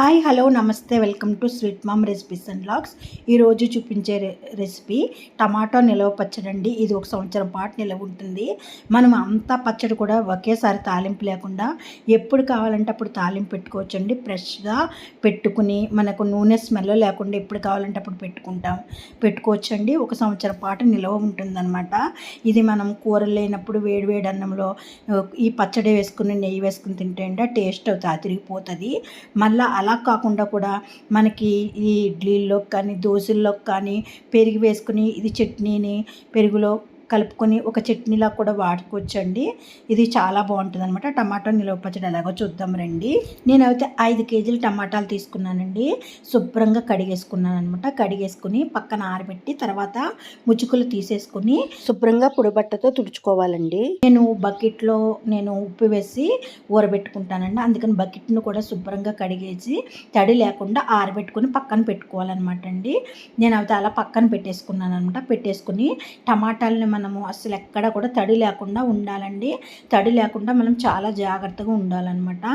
Hi hello నమస్తే welcome to sweet mom recipes and blogs ఈరోజు చూపించే రెసిపీ టమాటో నిలవ పచ్చడి అండి. ఇది ఒక సంవత్సరం పాటు నిలవ ఉంటుంది. మనం అంతా పచ్చడి కూడా ఒకేసారి తాలింపు లేకుండా ఎప్పుడు కావాలంటే అప్పుడు తాలింపు పెట్టుకోవచ్చు అండి ఫ్రెష్గా పెట్టుకుని మనకు నూనె స్మెల్ లేకుండా ఎప్పుడు కావాలంటే అప్పుడు పెట్టుకుంటాం. పెట్టుకోవచ్చు అండి ఒక సంవత్సరం పాటు నిలవ ఉంటుందన్నమాట. ఇది మనం కూరలు లేనప్పుడు వేడి వేడి అన్నంలో ఈ పచ్చడి వేసుకుని నెయ్యి వేసుకుని తింటే అండి టేస్ట్ అవుతుంది తిరిగిపోతుంది మళ్ళీ అలా కాకుండా కూడా మనకి ఈ ఇడ్లీల్లో కానీ దోశల్లో కానీ పెరుగు వేసుకుని ఇది చట్నీని పెరుగులో కలుపుకొని ఒక చట్నీలా కూడా వాడుకోవచ్చండి. ఇది చాలా బాగుంటుంది అనమాట టమాటా నిలవ పచ్చడి ఎలాగో చూద్దాం రండి. నేనైతే ఐదు కేజీలు టమాటాలు తీసుకున్నానండి. శుభ్రంగా కడిగేసుకున్నాను అనమాట కడిగేసుకుని పక్కన ఆరబెట్టి తర్వాత ముచ్చుకులు తీసేసుకుని శుభ్రంగా పొడిబట్టతో తుడుచుకోవాలండి. నేను బకెట్లో నేను ఉప్పు వేసి ఊరబెట్టుకుంటానండి. అందుకని బకెట్ను కూడా శుభ్రంగా కడిగేసి తడి లేకుండా ఆరబెట్టుకుని పక్కన పెట్టుకోవాలన్నమాట అండి. నేను అవి అలా పక్కన పెట్టేసుకున్నాను అనమాట పెట్టేసుకుని టమాటాలని మనము అసలు ఎక్కడ కూడా తడి లేకుండా ఉండాలండి. తడి లేకుండా మనం చాలా జాగ్రత్తగా ఉండాలన్నమాట.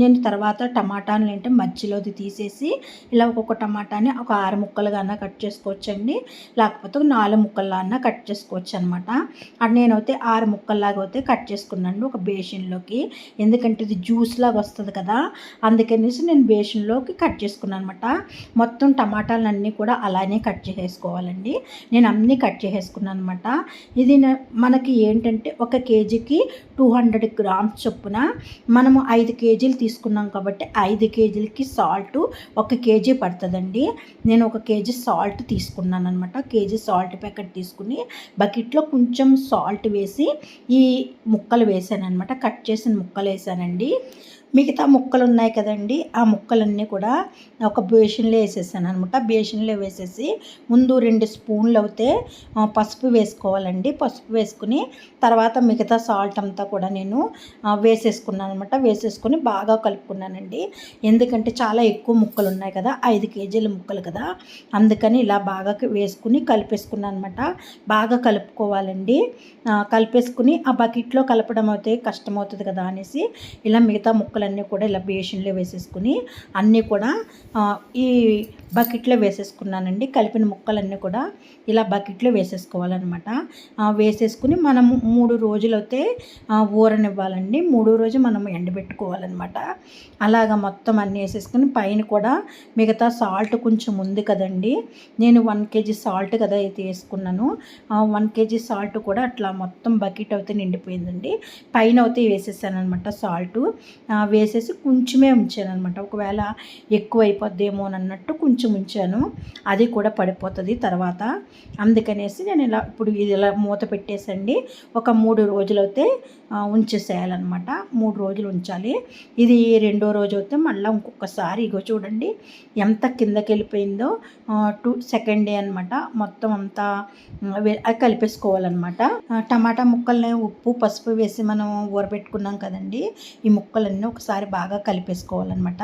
నేను తర్వాత టమాటాలు ఏంటంటే మధ్యలోది తీసేసి ఇలా ఒక్కొక్క టమాటాని ఒక ఆరు ముక్కలుగా అన్నా కట్ చేసుకోవచ్చండి. లేకపోతే నాలుగు ముక్కల్లా అన్నా కట్ చేసుకోవచ్చు అనమాట అది నేనైతే ఆరు ముక్కల్లాగా అయితే కట్ చేసుకున్నాను ఒక బేషన్లోకి. ఎందుకంటే ఇది జ్యూస్ లాగా వస్తుంది కదా. అందుకనేసి నేను బేషన్లోకి కట్ చేసుకున్నాను అనమాట మొత్తం టమాటాలన్నీ కూడా అలానే కట్ చేసేసుకోవాలండి. నేను అన్నీ కట్ చేసేసుకున్నాను అనమాట ఇది మనకి ఏంటంటే ఒక కేజీకి టూ హండ్రెడ్ గ్రామ్స్ చొప్పున మనము ఐదు కేజీలు తీసుకున్నాం కాబట్టి ఐదు కేజీలకి సాల్ట్ ఒక కేజీ పడుతుందండి. నేను ఒక కేజీ సాల్ట్ తీసుకున్నాను అనమాట కేజీ సాల్ట్ ప్యాకెట్ తీసుకుని బకెట్లో కొంచెం సాల్ట్ వేసి ఈ ముక్కలు వేసాను అనమాట కట్ చేసిన ముక్కలు వేసానండి. మిగతా ముక్కలు ఉన్నాయి కదండి ఆ ముక్కలన్నీ కూడా ఒక బేషన్లో వేసేసాను అనమాట బేషన్లో వేసేసి ముందు రెండు స్పూన్లు అయితే పసుపు వేసుకోవాలండి. పసుపు వేసుకుని తర్వాత మిగతా సాల్ట్ అంతా కూడా నేను వేసేసుకున్నాను అనమాట వేసేసుకొని బాగా కలుపుకున్నానండి. ఎందుకంటే చాలా ఎక్కువ ముక్కలు ఉన్నాయి కదా ఐదు కేజీల ముక్కలు కదా అందుకని ఇలా బాగా వేసుకుని కలిపేసుకున్నాను అనమాట బాగా కలుపుకోవాలండి. కలిపేసుకుని ఆ బకెట్లో కలపడం అయితే కష్టమవుతుంది కదా అనేసి ఇలా మిగతా ముక్కలు ముక్కలన్నీ కూడా ఇలా బేషన్లో వేసేసుకుని అన్నీ కూడా ఈ బకెట్లో వేసేసుకున్నానండి. కలిపిన ముక్కలన్నీ కూడా ఇలా బకెట్లో వేసేసుకోవాలన్నమాట. వేసేసుకుని మనం మూడు రోజులైతే ఊరనివ్వాలండి. మూడో రోజు మనం ఎండబెట్టుకోవాలన్నమాట. అలాగ మొత్తం అన్నీ వేసేసుకుని పైన కూడా మిగతా సాల్ట్ కొంచెం ఉంది కదండి. నేను వన్ కేజీ సాల్ట్ కదా అయితే వేసుకున్నాను. వన్ కేజీ సాల్ట్ కూడా అట్లా మొత్తం బకెట్ అయితే నిండిపోయిందండి. పైన అయితే వేసేసాను అనమాట సాల్ట్ వేసేసి కొంచెమే ఉంచాను అనమాట ఒకవేళ ఎక్కువ అయిపోద్దేమో అన్నట్టు కొంచెం ఉంచాను అది కూడా పడిపోతుంది తర్వాత. అందుకనేసి నేను ఇలా ఇప్పుడు ఇది ఇలా మూత పెట్టేసండి. ఒక మూడు రోజులైతే ఉంచేసేయాలన్నమాట. మూడు రోజులు ఉంచాలి. ఇది రెండో రోజు అయితే మళ్ళీ ఇంకొకసారి ఇగో చూడండి. ఎంత కిందకి వెళ్ళిపోయిందో టూ సెకండ్ డే అనమాట మొత్తం అంతా కలిపేసుకోవాలన్నమాట. టమాటా ముక్కల్ని ఉప్పు పసుపు వేసి మనం ఊరబెట్టుకున్నాం కదండి. ఈ ముక్కలన్నీ ఒకసారి బాగా కలిపేసుకోవాలన్నమాట.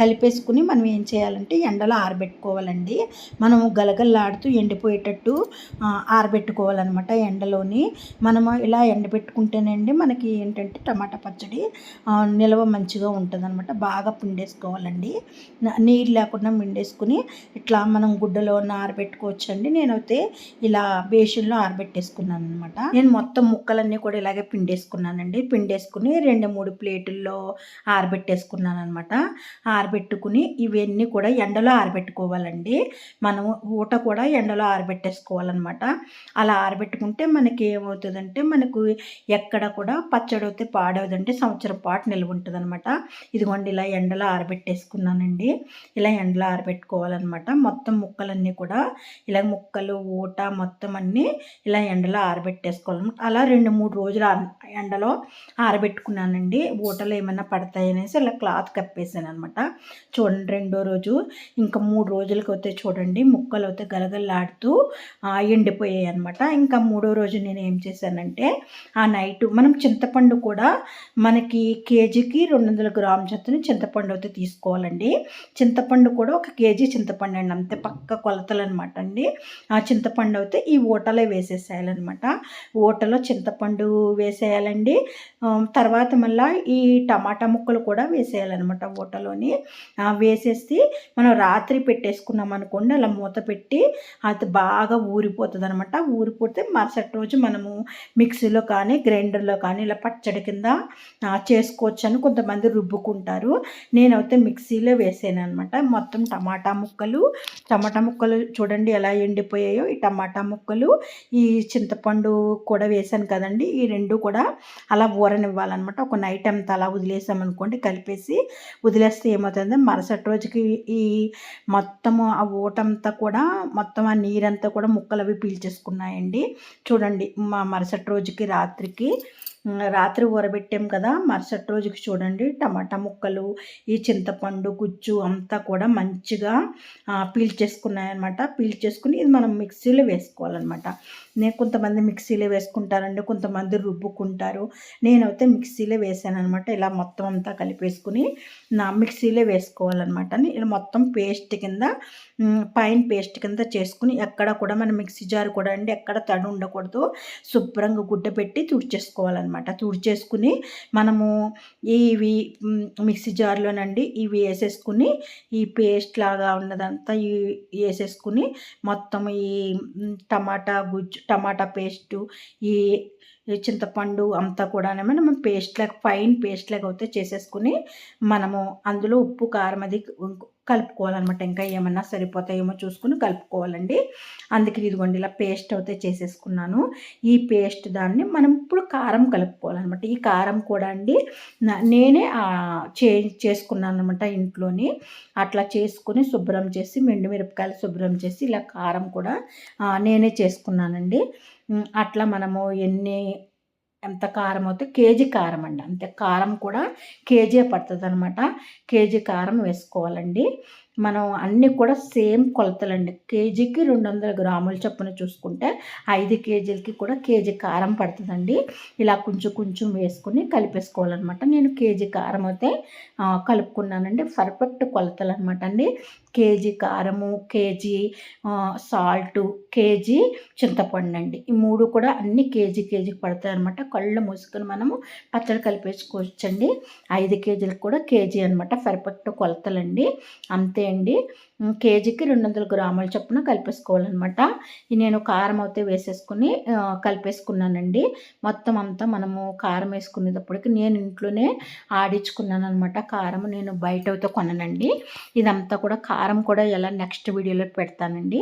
కలిపేసుకుని మనం ఏం చేయాలంటే ఎండలో ఆరబెట్టుకోవాలండి. మనము గలగల్లాడుతూ ఎండిపోయేటట్టు ఆరబెట్టుకోవాలన్నమాట ఎండలోని. మనము ఇలా ఎండబెట్టుకుంటేనండి మనకి ఏంటంటే టమాటా పచ్చడి నిల్వ మంచిగా ఉంటుంది అనమాట బాగా పిండేసుకోవాలండి. నీరు లేకుండా పిండేసుకుని ఇట్లా మనం గుడ్డలో ఆరబెట్టుకోవచ్చు అండి నేనైతే ఇలా బేషన్లో ఆరబెట్టేసుకున్నాను అనమాట నేను మొత్తం ముక్కలన్నీ కూడా ఇలాగే పిండేసుకున్నానండి. పిండేసుకుని రెండు మూడు ప్లేటుల్లో ఆరబెట్టేసుకున్నాను అనమాట ఆరబెట్టుకుని ఇవన్నీ కూడా ఎండలో ఆరబెట్టుకోవాలండి మనము ఊట కూడా ఎండలో ఆరబెట్టేసుకోవాలన్నమాట. అలా ఆరబెట్టుకుంటే మనకి ఏమవుతుందంటే మనకు ఎక్కడ కూడా పచ్చడి అయితే పాడవదంటే సంవత్సరం పాటు నిల్వ ఉంటుంది అనమాట ఇదిగోండి ఇలా ఎండలో ఆరబెట్టేసుకున్నానండి. ఇలా ఎండలో ఆరబెట్టుకోవాలన్నమాట. మొత్తం ముక్కలన్నీ కూడా ఇలా ముక్కలు ఊట మొత్తం అన్నీ ఇలా ఎండలో ఆరబెట్టేసుకోవాలన్నమాట. అలా రెండు మూడు రోజులు ఎండలో ఆరబెట్టుకున్నానండి. ఊటలు ఏమైనా పడతాయనేసి ఇలా క్లాత్ కప్పేసాను అనమాట చూడండి రెండో రోజు. ఇంకా మూడు రోజులకి అయితే చూడండి ముక్కలు అయితే గలగలలాడుతూ ఎండిపోయాయి అనమాట ఇంకా మూడో రోజు నేను ఏం చేశానంటే ఆ నైట్ మనం చింతపండు కూడా మనకి కేజీకి రెండు వందల గ్రామ్ చొప్పున చింతపండు అయితే తీసుకోవాలండి. చింతపండు కూడా ఒక కేజీ చింతపండు అండి అంతే పక్క కొలతలు అనమాట అండి. ఆ చింతపండు అయితే ఈ ఊటలో వేసేసేయాలన్నమాట. ఊటలో చింతపండు వేసేయాలండి. తర్వాత మళ్ళీ ఈ టమాటా ముక్కలు కూడా వేసేయాలన్నమాట ఊటలోని వేసేసి మనం రాత్రి పెట్టేసుకున్నాం అనుకోండి అలా మూత పెట్టి అది బాగా ఊరిపోతుంది అనమాట ఊరిపోతే మరుసటి రోజు మనము మిక్సీలో కానీ గ్రైండర్లో కానీ ఇలా పచ్చడి కింద చేసుకోవచ్చు అని కొంతమంది రుబ్బుకుంటారు. నేనైతే మిక్సీలో వేసాను అనమాట మొత్తం టమాటా ముక్కలు టమాటా ముక్కలు చూడండి ఎలా ఎండిపోయాయో ఈ టమాటా ముక్కలు ఈ చింతపండు కూడా వేసాను కదండి. ఈ రెండు కూడా అలా ఊరనివ్వాలన్నమాట. ఒక నైట్ అంతా అలా వదిలేసామనుకోండి కలిపేసి వదిలేస్తే ఏమవుతుంది మరుసటి రోజుకి ఈ మొత్తము ఆ ఊటంతా కూడా మొత్తం ఆ నీరంతా కూడా ముక్కలు అవి పీల్చేసుకున్నాయండి. చూడండి మా మరుసటి రోజుకి రాత్రికి రాత్రి ఊరబెట్టాం కదా మరుసటి రోజుకి చూడండి టమాటా ముక్కలు ఈ చింతపండు గుజ్జు అంతా కూడా మంచిగా పీల్చేసుకున్నాయన్నమాట. పీల్చేసుకుని ఇది మనం మిక్సీలో వేసుకోవాలన్నమాట. నేను కొంతమంది మిక్సీలో వేసుకుంటారండి కొంతమంది రుబ్బుకుంటారు. నేనైతే మిక్సీలో వేసాను అనమాట ఇలా మొత్తం అంతా కలిపేసుకుని నా మిక్సీలో వేసుకోవాలన్నమాట. ఇలా మొత్తం పేస్ట్ కింద పైన పేస్ట్ కింద చేసుకుని ఎక్కడ కూడా మన మిక్సీ జార్ కూడా అండి ఎక్కడ తడి ఉండకూడదు. శుభ్రంగా గుడ్డ పెట్టి తుడిచేసుకోవాలన్నమాట. తుడిచేసుకుని మనము ఇవి మిక్సీ జార్లోనండి ఇవి వేసేసుకుని ఈ పేస్ట్ లాగా ఉన్నదంతా ఈ వేసేసుకుని మొత్తం ఈ టమాటా గుజ్జు టమాటా పేస్టు ఈ చింతపండు అంతా కూడా మనం పేస్ట్ లాగా ఫైన్ పేస్ట్ లాగా అయితే చేసేసుకుని మనము అందులో ఉప్పు కారం అది కలుపుకోవాలన్నమాట. ఇంకా ఏమన్నా సరిపోతాయేమో చూసుకుని కలుపుకోవాలండి. అందుకని ఇదిగోండి ఇలా పేస్ట్ అయితే చేసేసుకున్నాను. ఈ పేస్ట్ దాన్ని మనం ఇప్పుడు కారం కలుపుకోవాలన్నమాట. ఈ కారం కూడా అండి నా- నేనే చే చేసుకున్నాను అనమాట ఇంట్లోని. అట్లా చేసుకుని శుభ్రం చేసి మెండు మిరపకాయలు శుభ్రం చేసి ఇలా కారం కూడా నేనే చేసుకున్నానండి. అట్లా మనము ఎన్ని ఎంత కారం అవుతే కేజీ కారం అండి. అంతే కారం కూడా కేజీ పడుతుంది అనమాట కేజీ కారం వేసుకోవాలండి. మనం అన్నీ కూడా సేమ్ కొలతలండి. కేజీకి రెండు వందల గ్రాముల చొప్పున చూసుకుంటే ఐదు కేజీలకి కూడా కేజీ కారం పడుతుందండి. ఇలా కొంచెం కొంచెం వేసుకుని కలిపేసుకోవాలన్నమాట. నేను కేజీ కారం అయితే కలుపుకున్నానండి. పర్ఫెక్ట్ కొలతలు అనమాట అండి. కేజీ కారము కేజీ సాల్ట్ కేజీ చింతపండు అండి ఈ మూడు కూడా అన్ని కేజీ కేజీ పడతాయి అనమాట కళ్ళు మూసుకొని మనము పచ్చడి కలిపేసుకోవచ్చండి. ఐదు కేజీలకు కూడా కేజీ అనమాట పర్ఫెక్ట్ కొలతలండి. అంతే అండి కేజీకి రెండు వందల గ్రాముల చొప్పున కలిపేసుకోవాలన్నమాట. నేను కారం అయితే వేసేసుకుని కలిపేసుకున్నానండి. మొత్తం అంతా మనము కారం వేసుకునేటప్పటికి నేను ఇంట్లోనే ఆడించుకున్నాను అనమాట కారం. నేను బయట అయితే కొననండి. ఇదంతా కూడా కారం కూడా ఎలా నెక్స్ట్ వీడియోలో పెడతానండి.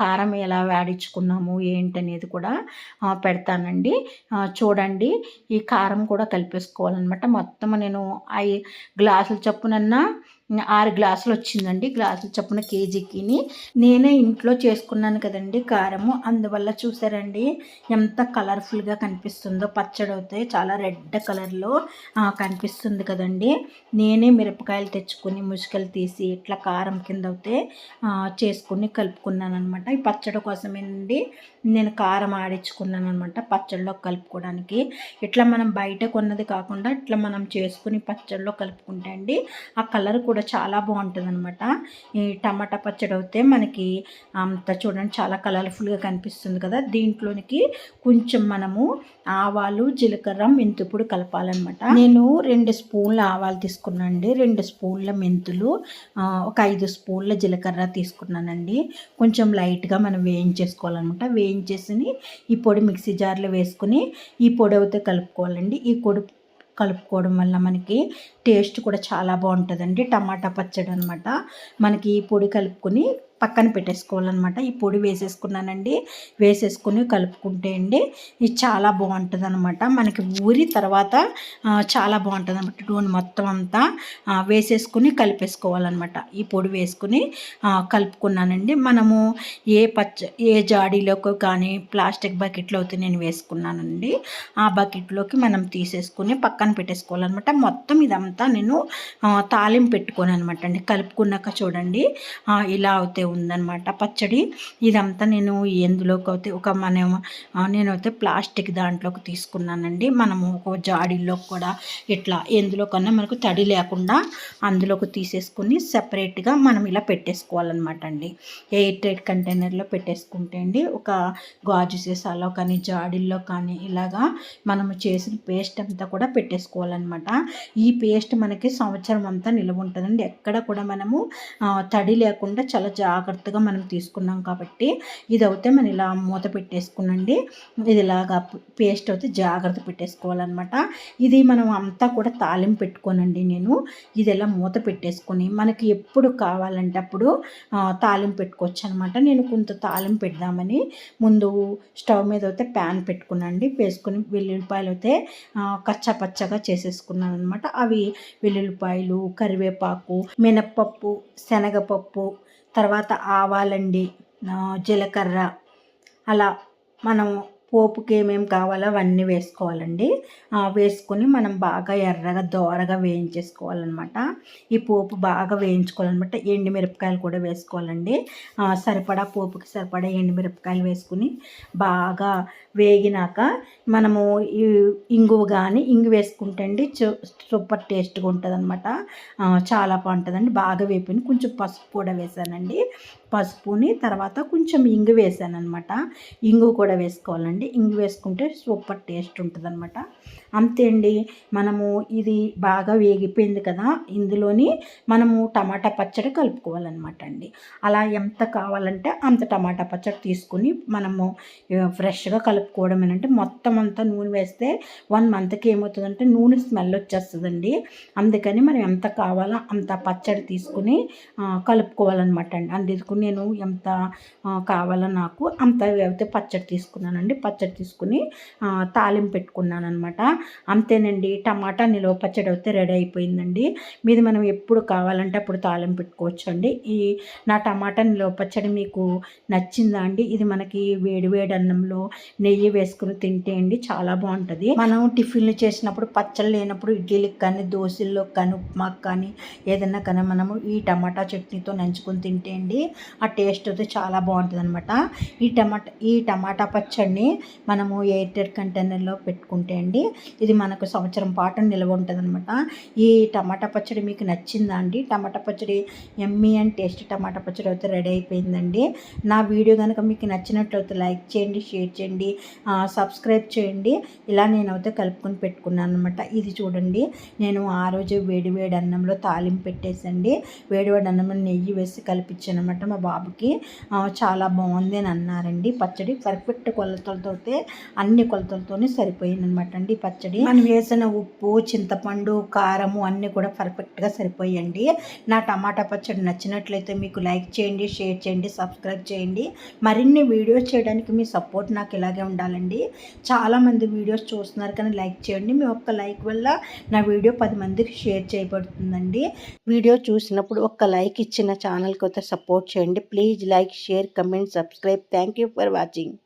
కారం ఎలా ఆడించుకున్నాము ఏంటనేది కూడా పెడతానండి. చూడండి ఈ కారం కూడా కలిపేసుకోవాలన్నమాట. మొత్తం నేను ఐ గ్లాసుల చొప్పునన్నా ఆరు గ్లాసులు వచ్చిందండి. గ్లాసులు చొప్పున కేజీకిని. నేనే ఇంట్లో చేసుకున్నాను కదండి కారము. అందువల్ల చూసారండి ఎంత కలర్ఫుల్గా కనిపిస్తుందో. పచ్చడి అయితే చాలా రెడ్ కలర్లో కనిపిస్తుంది కదండి. నేనే మిరపకాయలు తెచ్చుకొని ముసుకలు తీసి ఇట్లా కారం కింద అయితే చేసుకుని కలుపుకున్నాను అనమాట ఈ పచ్చడి కోసమేనండి నేను కారం ఆడించుకున్నాను అనమాట పచ్చడిలో కలుపుకోవడానికి. ఇట్లా మనం బయట కొన్నది కాకుండా ఇట్లా మనం చేసుకుని పచ్చడిలో కలుపుకుంటే అండి ఆ కలర్ కూడా కూడా చాలా బాగుంటుంది అనమాట ఈ టమాటా పచ్చడి అయితే మనకి అంత చూడండి చాలా కలర్ఫుల్గా కనిపిస్తుంది కదా. దీంట్లోనికి కొంచెం మనము ఆవాలు జీలకర్ర మెంతుపుడు కలపాలన్నమాట. నేను రెండు స్పూన్ల ఆవాలు తీసుకున్నానండి. రెండు స్పూన్ల మెంతులు ఒక ఐదు స్పూన్ల జీలకర్ర తీసుకున్నానండి. కొంచెం లైట్గా మనం వేయించేసుకోవాలన్నమాట. వేయించేసి ఈ పొడి మిక్సీ జార్లో వేసుకుని ఈ పొడి అయితే కలుపుకోవాలండి. ఈ పొడి కలుపుకోవడం వల్ల మనకి టేస్ట్ కూడా చాలా బాగుంటుందండి. టమాటా పచ్చడి అనమాట మనకి ఈ పొడి కలుపుకొని పక్కన పెట్టేసుకోవాలన్నమాట. ఈ పొడి వేసేసుకున్నానండి. వేసేసుకుని కలుపుకుంటే అండి ఇది చాలా బాగుంటుంది అనమాట మనకి ఊరి తర్వాత చాలా బాగుంటుంది అనమాట నూనె మొత్తం అంతా వేసేసుకుని కలిపేసుకోవాలన్నమాట. ఈ పొడి వేసుకుని కలుపుకున్నానండి. మనము ఏ పచ్చ ఏ జాడీలోకి కానీ ప్లాస్టిక్ బకెట్లో అయితే నేను వేసుకున్నానండి. ఆ బకెట్లోకి మనం తీసేసుకుని పక్కన పెట్టేసుకోవాలన్నమాట. మొత్తం ఇదంతా ఇదంతా నేను తాలింపు పెట్టుకోను అనమాట అండి. కలుపుకున్నాక చూడండి ఇలా అయితే ఉందన్నమాట పచ్చడి. ఇదంతా నేను ఎందులోకి అయితే ఒక మనం నేనైతే ప్లాస్టిక్ దాంట్లోకి తీసుకున్నానండి. మనము ఒక జాడీల్లో కూడా ఇట్లా ఎందులో కన్నా మనకు తడి లేకుండా అందులోకి తీసేసుకుని సెపరేట్గా మనం ఇలా పెట్టేసుకోవాలన్నమాట అండి. ఎయిర్ టైట్ కంటైనర్లో పెట్టేసుకుంటే అండి ఒక గాజు సీసాలో కానీ జాడీల్లో కానీ ఇలాగా మనము చేసిన పేస్ట్ అంతా కూడా పెట్టేసుకోవాలన్నమాట. ఈ పేస్ట్ మనకి సంవత్సరం అంతా నిల్వ ఉంటుందండి. ఎక్కడ కూడా మనము తడి లేకుండా చాలా జాగ్రత్తగా మనం తీసుకున్నాం కాబట్టి ఇది అయితే మనం ఇలా మూత పెట్టేసుకునండి. ఇది ఇలాగా పేస్ట్ అయితే జాగ్రత్త పెట్టేసుకోవాలన్నమాట. ఇది మనం అంతా కూడా తాలింపు పెట్టుకోనండి నేను. ఇది ఇలా మూత పెట్టేసుకొని మనకి ఎప్పుడు కావాలంటే అప్పుడు ఆ, తాలింపు పెట్టుకోవచ్చు అనమాట నేను కొంత తాలింపు పెడదామని ముందు స్టవ్ మీద అయితే ప్యాన్ పెట్టుకున్నాండి వేసుకొని వెల్లుల్లిపాయలు అయితే కచ్చా పచ్చగా చేసేసుకున్నాను అనమాట అవి వెల్లుల్లిపాయలు కరివేపాకు మినప్పప్పు శనగపప్పు తర్వాత ఆవాలండి జీలకర్ర. అలా మనం పోపుకి ఏమేమి కావాలో అవన్నీ వేసుకోవాలండి. వేసుకొని మనం బాగా ఎర్రగా దోరగా వేయించేసుకోవాలన్నమాట. ఈ పోపు బాగా వేయించుకోవాలన్నమాట. ఎండుమిరపకాయలు కూడా వేసుకోవాలండి. సరిపడా పోపుకి సరిపడా ఎండుమిరపకాయలు వేసుకుని బాగా వేగినాక మనము ఇంగువ కానీ ఇంగు వేసుకుంటే అండి చు- సూపర్ టేస్ట్గా ఉంటుంది అనమాట చాలా బాగుంటుందండి. బాగా వేపిని కొంచెం పసుపు కూడా వేసానండి. పసుపుని తర్వాత కొంచెం ఇంగు వేసాను అనమాట ఇంగు కూడా వేసుకోవాలండి. ఇంగు వేసుకుంటే సూపర్ టేస్ట్ ఉంటుంది అనమాట అంతే అండి. మనము ఇది బాగా వేగిపోయింది కదా ఇందులోని మనము టమాటా పచ్చడి కలుపుకోవాలన్నమాట అండి. అలా ఎంత కావాలంటే అంత టమాటా పచ్చడి తీసుకుని మనము ఫ్రెష్గా కలుపుకోవడం ఏంటంటే మొత్తం అంతా నూనె వేస్తే వన్ మంత్కి ఏమవుతుందంటే నూనె స్మెల్ వచ్చేస్తుందండి. అందుకని మనం ఎంత కావాలో అంత పచ్చడి తీసుకుని కలుపుకోవాలన్నమాట అండి. అందుకు నేను ఎంత కావాలో నాకు అంత అయితే పచ్చడి తీసుకున్నానండి. పచ్చడి తీసుకుని తాలింపు పెట్టుకున్నాను అనమాట అంతేనండి టమాటా నిలువ పచ్చడి అయితే రెడీ అయిపోయిందండి. మీది మనం ఎప్పుడు కావాలంటే అప్పుడు తాలింపు పెట్టుకోవచ్చు అండి ఈ నా టమాటా నిలువ పచ్చడి మీకు నచ్చిందా అండి? ఇది మనకి వేడి వేడి అన్నంలో నెయ్యి వేసుకుని తింటే అండి చాలా బాగుంటుంది. మనం టిఫిన్లు చేసినప్పుడు పచ్చళ్ళు లేనప్పుడు ఇడ్లీలకు కానీ దోశల్లో కానీ ఉప్మాకు కానీ ఏదైనా కానీ మనము ఈ టమాటా చట్నీతో నంచుకొని తింటే అండి ఆ టేస్ట్ అయితే చాలా బాగుంటుంది అనమాట ఈ టమాటా ఈ టమాటా పచ్చడిని మనము ఎయిర్టెడ్ కంటైనర్లో పెట్టుకుంటే అండి ఇది మనకు సంవత్సరం పాటు నిల్వ ఉంటుంది అనమాట ఈ టమాటా పచ్చడి మీకు నచ్చిందా అండి? టమాటా పచ్చడి ఎమ్మీ అండ్ టేస్ట్ టమాటా పచ్చడి అయితే రెడీ అయిపోయిందండి. నా వీడియో కనుక మీకు నచ్చినట్లయితే లైక్ చేయండి షేర్ చేయండి సబ్స్క్రైబ్ చేయండి. ఇలా నేనైతే కలుపుకొని పెట్టుకున్నాను అనమాట ఇది చూడండి నేను ఆ రోజు వేడి వేడి అన్నంలో తాలింపు పెట్టేసండి వేడి వేడి అన్నంలో నెయ్యి వేసి కలిపించాను అనమాట మా బాబుకి. చాలా బాగుంది అని అన్నారండి. పచ్చడి పర్ఫెక్ట్ కొలతలతో అన్ని కొలతలతోనే సరిపోయింది అనమాట అండి పచ్చడి. మనం వేసిన ఉప్పు చింతపండు కారము అన్నీ కూడా పర్ఫెక్ట్గా సరిపోయండి. నా టమాటా పచ్చడి నచ్చినట్లయితే మీకు లైక్ చేయండి షేర్ చేయండి సబ్స్క్రైబ్ చేయండి. మరిన్ని వీడియోస్ చేయడానికి మీ సపోర్ట్ నాకు ఇలాగే ఉండాలండి. చాలామంది వీడియోస్ చూస్తున్నారు కానీ లైక్ చేయండి. మీ ఒక్క లైక్ వల్ల నా వీడియో పది మందికి షేర్ చేయబడుతుందండి. వీడియో చూసినప్పుడు ఒక్క లైక్ ఇచ్చిన ఛానల్కి అయితే సపోర్ట్ చేయండి. and please like share comment subscribe. Thank you for watching.